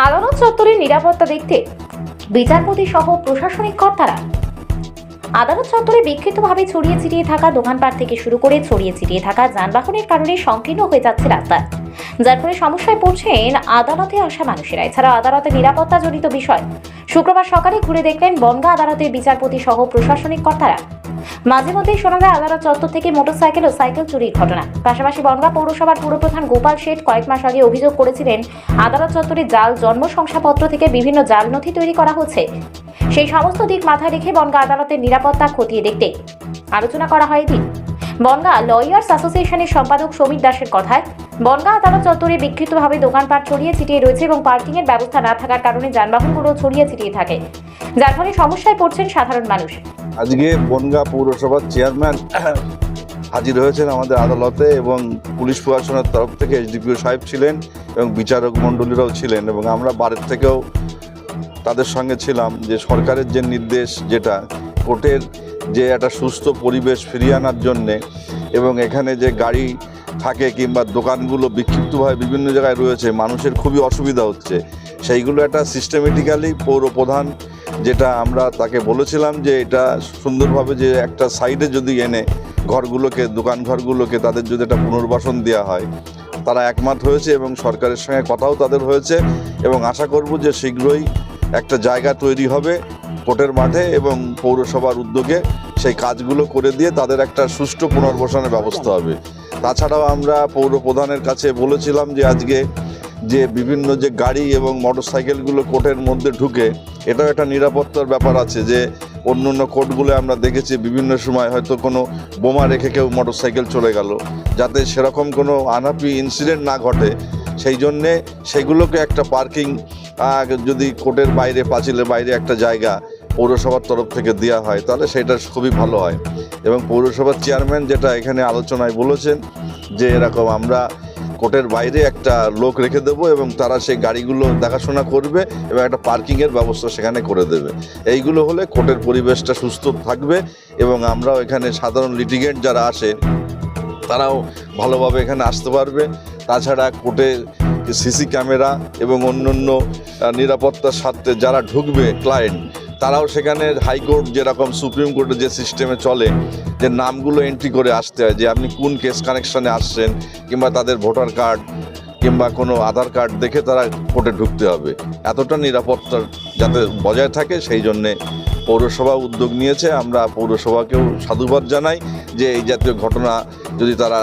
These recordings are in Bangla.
আদালত চত্বরের নিরাপত্তা দেখতে বিচারপতি সহ প্রশাসনিক কর্তারা আদালত চত্বরে বিক্ষিপ্তভাবে ছড়িয়ে ছিটিয়ে থাকা দোকানপাট থেকে শুরু করে ছড়িয়ে ছিটিয়ে থাকা যানবাহনের কারণে সংকীর্ণ হয়ে যাচ্ছে রাস্তা। যার ফলে সমস্যায় পড়ছেন আদালতে আসা মানুষেরা। এছাড়াও আদালতে নিরাপত্তা জড়িত বিষয়। শুক্রবার সকালে ঘুরে দেখলেন বনগা আদালতের বিচারপতি সহ প্রশাসনিক কর্তারা। মাঝে মধ্যেই শোনা যায় আদালত চত্বর থেকে মোটরসাইকেল ও সাইকেল চুরির ঘটনা। পাশাপাশি বনগা পৌরসভার পুরপ্রধান গোপাল শেঠ কয়েক মাস আগে অভিযোগ করেছিলেন, আদালত চত্বরে জাল জন্ম শংসাপত্র থেকে বিভিন্ন জাল নথি তৈরি করা হচ্ছে। সেই সমস্ত দিক মাথায় রেখে বনগা আদালতের নিরাপত্তা খতিয়ে দেখতে আলোচনা করা হয় এদিন। বনগা লয়ার্স অ্যাসোসিয়েশনের সম্পাদক সমীর দাসের কথায়, বনগা আদালত চত্বরে বিক্ষিপ্তভাবে দোকানপাট ছড়িয়ে ছিটিয়ে রয়েছে এবং পার্কিংয়ের ব্যবস্থা না থাকার কারণে যানবাহনগুলো ছড়িয়ে ছিটিয়ে থাকে। যার ফলে সমস্যায় পড়ছেন সাধারণ মানুষ। আজকে বনগা পৌরসভার চেয়ারম্যান হাজির হয়েছেন আমাদের আদালতে এবং পুলিশ প্রশাসনের তরফ থেকে এসডিপিও সাহেব ছিলেন এবং বিচারক মণ্ডলীরাও ছিলেন এবং আমরা বাড়ির থেকেও তাদের সঙ্গে ছিলাম যে সরকারের যে নির্দেশ যেটা, কোর্টের যে একটা সুস্থ পরিবেশ ফিরিয়ে আনার জন্যে এবং এখানে যে গাড়ি থাকে কিংবা দোকানগুলো বিক্ষিপ্তভাবে বিভিন্ন জায়গায় রয়েছে, মানুষের খুবই অসুবিধা হচ্ছে, সেইগুলো একটা সিস্টেমেটিক্যালি পৌর প্রধান যেটা আমরা তাকে বলেছিলাম যে এটা সুন্দরভাবে যে একটা সাইডে যদি এনে ঘরগুলোকে, দোকান ঘরগুলোকে তাদের যদি একটা পুনর্বাসন দেওয়া হয়, তারা একমত হয়েছে এবং সরকারের সঙ্গে কথাও তাদের হয়েছে এবং আশা করব যে শীঘ্রই একটা জায়গা তৈরি হবে কোর্টের মাঠে এবং পৌরসভার উদ্যোগে সেই কাজগুলো করে দিয়ে তাদের একটা সুষ্ঠু পুনর্বাসনের ব্যবস্থা হবে। তাছাড়াও আমরা পৌর প্রধানের কাছে বলেছিলাম যে আজকে যে বিভিন্ন যে গাড়ি এবং মোটরসাইকেলগুলো কোর্টের মধ্যে ঢুকে, এটাও একটা নিরাপত্তার ব্যাপার আছে যে অন্য অন্য কোর্টগুলো আমরা দেখেছি, বিভিন্ন সময় হয়তো কোনো বোমা রেখে কেউ মোটরসাইকেল চলে গেল। যাতে সেরকম কোনো আনাপি ইনসিডেন্ট না ঘটে, সেই জন্যে সেগুলোকে একটা পার্কিং যদি কোর্টের বাইরে, পাঁচিলের বাইরে একটা জায়গা পৌরসভার তরফ থেকে দেওয়া হয়, তাহলে সেটা খুবই ভালো হয়। এবং পৌরসভার চেয়ারম্যান যেটা এখানে আলোচনায় বলেছেন যে এরকম আমরা কোর্টের বাইরে একটা লোক রেখে দেবো এবং তারা সেই গাড়িগুলো দেখাশোনা করবে এবং একটা পার্কিংয়ের ব্যবস্থা সেখানে করে দেবে। এইগুলো হলে কোর্টের পরিবেশটা সুস্থ থাকবে এবং আমরাও এখানে সাধারণ লিটিগেন্ট যারা আসে তারাও ভালোভাবে এখানে আসতে পারবে। তাছাড়া কোর্টে সিসি ক্যামেরা এবং অন্যান্য আহ, নিরাপত্তার স্বার্থে যারা ঢুকবে ক্লায়েন্ট তারাও সেখানে হাইকোর্ট যেরকম সুপ্রিম কোর্টে যে সিস্টেমে চলে, যে নামগুলো এন্ট্রি করে আসতে হয়, যে আপনি কোন কেস কানেকশনে আসছেন, কিংবা তাদের ভোটার কার্ড কিংবা কোনো আধার কার্ড দেখে তারা কোর্টে ঢুকতে হবে। এতটা নিরাপত্তা যাতে বজায় থাকে, সেই জন্যে পৌরসভা উদ্যোগ নিয়েছে। আমরা পৌরসভাকেও সাধুবাদ জানাই যে এই জাতীয় ঘটনা যদি তারা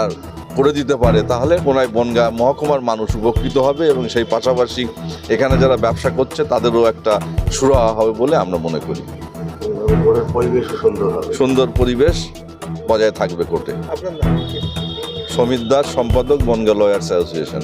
করে দিতে পারে তাহলে কোনায় বনগা মহকুমার মানুষ উপকৃত হবে এবং সেই পাশাপাশি এখানে যারা ব্যবসা করছে তাদেরও একটা সুরাহা হবে বলে আমরা মনে করি। সুন্দর সুন্দর পরিবেশ বজায় থাকবে কোর্টে। আপনার সমীর দাস সম্পাদক বনগা লয়ার্স অ্যাসোসিয়েশন